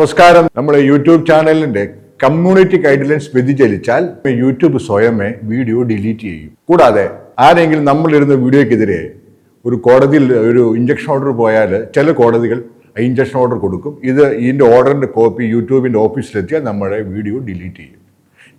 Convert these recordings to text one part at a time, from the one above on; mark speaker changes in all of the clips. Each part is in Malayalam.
Speaker 1: നമസ്കാരം. നമ്മുടെ യൂട്യൂബ് ചാനലിന്റെ കമ്മ്യൂണിറ്റി ഗൈഡ് ലൈൻസ് വ്യതിചലിച്ചാൽ യൂട്യൂബ് സ്വയമേ വീഡിയോ ഡിലീറ്റ് ചെയ്യും. കൂടാതെ ആരെങ്കിലും നമ്മളിരുന്ന വീഡിയോക്കെതിരെ ഒരു കോടതിയിൽ ഒരു ഇഞ്ചക്ഷൻ ഓർഡർ പോയാൽ ചില കോടതികൾ ഇഞ്ചക്ഷൻ ഓർഡർ കൊടുക്കും. ഇത് ഇതിന്റെ ഓർഡറിന്റെ കോപ്പി യൂട്യൂബിന്റെ ഓഫീസിലെത്തിയാൽ നമ്മുടെ വീഡിയോ ഡിലീറ്റ് ചെയ്യും.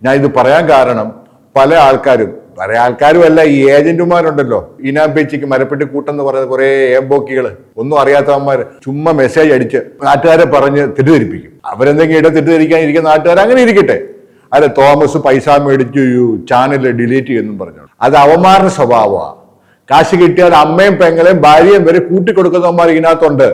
Speaker 1: ഞാൻ ഇത് പറയാൻ കാരണം പല ആൾക്കാരും പല ആൾക്കാരും അല്ല ഈ ഏജന്റുമാരുണ്ടല്ലോ. ഇനാം പേച്ചിക്ക് മരപ്പെട്ടി കൂട്ടെന്ന് പറയുന്ന കുറേ ഏമ്പോക്കികൾ ഒന്നും അറിയാത്തവന്മാർ ചുമ്മാ മെസ്സേജ് അടിച്ച് നാട്ടുകാരെ പറഞ്ഞ് തെറ്റിദ്ധരിപ്പിക്കും. അവരെന്തെങ്കിലും ഇട തെറ്റിദ്ധരിക്കാൻ ഇരിക്കുന്ന നാട്ടുകാർ അങ്ങനെ ഇരിക്കട്ടെ. അല്ല തോമസ് പൈസ മേടിച്ചു ചാനൽ ഡിലീറ്റ് ചെയ്യുന്നു പറഞ്ഞു അത് അവമാരണ സ്വഭാവമാണ് കാശ് കിട്ടിയാൽ അമ്മയും പെങ്ങളെയും ഭാര്യയും വരെ കൂട്ടിക്കൊടുക്കുന്നവന്മാർ ഇതിനകത്തുണ്ട്.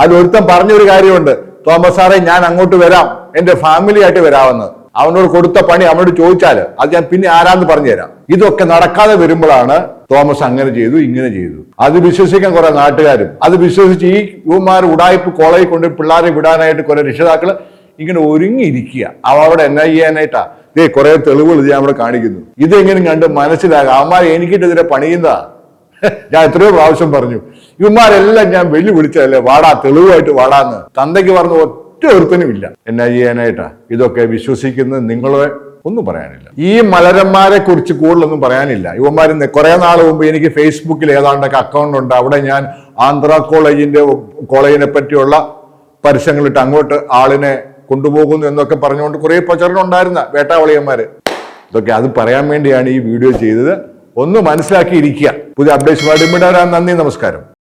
Speaker 1: അതിലൊരുത്തൻ പറഞ്ഞൊരു കാര്യമുണ്ട്. തോമസ് സാറേ ഞാൻ അങ്ങോട്ട് വരാം. എന്റെ ഫാമിലി ആയിട്ട് വരാമെന്ന്. അവനോട് കൊടുത്ത പണി അവനോട് ചോദിച്ചാൽ അത് ഞാൻ പിന്നെ ആരാന്ന് പറഞ്ഞു തരാം ഇതൊക്കെ നടക്കാതെ വരുമ്പോഴാണ് തോമസ് അങ്ങനെ ചെയ്തു ഇങ്ങനെ ചെയ്തു. അത് വിശ്വസിക്കാൻ കുറെ നാട്ടുകാരും അത് വിശ്വസിച്ച് ഈ യുവമാർ ഉടായ്പ് കോളേജിൽ കൊണ്ട് പിള്ളേരെ വിടാനായിട്ട് കുറെ രക്ഷിതാക്കൾ ഇങ്ങനെ ഒരുങ്ങിയിരിക്കുക. അവ അവിടെ എന്നാ ചെയ്യാനായിട്ടാ ദേ കുറെ തെളിവുകൾ ഇത് ഞാൻ അവിടെ കാണിക്കുന്നു. ഇതെങ്ങനെ കണ്ട് മനസ്സിലാകുക അവന്മാർ എനിക്കിട്ടെതിരെ പണിയുന്നതാ. ഞാൻ എത്രയോ പ്രാവശ്യം പറഞ്ഞു ഇവന്മാരെല്ലാം ഞാൻ വെല്ലു വിളിച്ചതല്ലേ വാടാ തെളിവായിട്ട് വാടാന്ന്. തന്തയ്ക്ക് പറഞ്ഞ ഒറ്റ ഒരുത്തനും ഇല്ല എന്നാ ചെയ്യാനായിട്ടാ ഇതൊക്കെ വിശ്വസിക്കുന്നത് നിങ്ങളെ ഒന്നും പറയാനില്ല. ഈ മലരന്മാരെ കുറിച്ച് കൂടുതലൊന്നും പറയാനില്ല. ഇവന്മാർ കുറെ നാൾ മുമ്പ് എനിക്ക് ഫേസ്ബുക്കിൽ ഏതാണ്ടൊക്കെ അക്കൗണ്ട് ഉണ്ട്. അവിടെ ഞാൻ ആന്ധ്ര കോളേജിന്റെ കോളേജിനെ പറ്റിയുള്ള പരസ്യങ്ങളിട്ട് അങ്ങോട്ട് ആളിനെ കൊണ്ടുപോകുന്നു എന്നൊക്കെ പറഞ്ഞുകൊണ്ട് കുറെ പ്രചരണം ഉണ്ടായിരുന്ന വേട്ടാവളിയന്മാര്. ഇതൊക്കെ അത് പറയാൻ വേണ്ടിയാണ് ഈ വീഡിയോ ചെയ്തത്. ഒന്ന് മനസ്സിലാക്കിയിരിക്കുക. പുതിയ അപ്ഡേറ്റ്സ് വേണ്ടി നന്ദി നമസ്കാരം.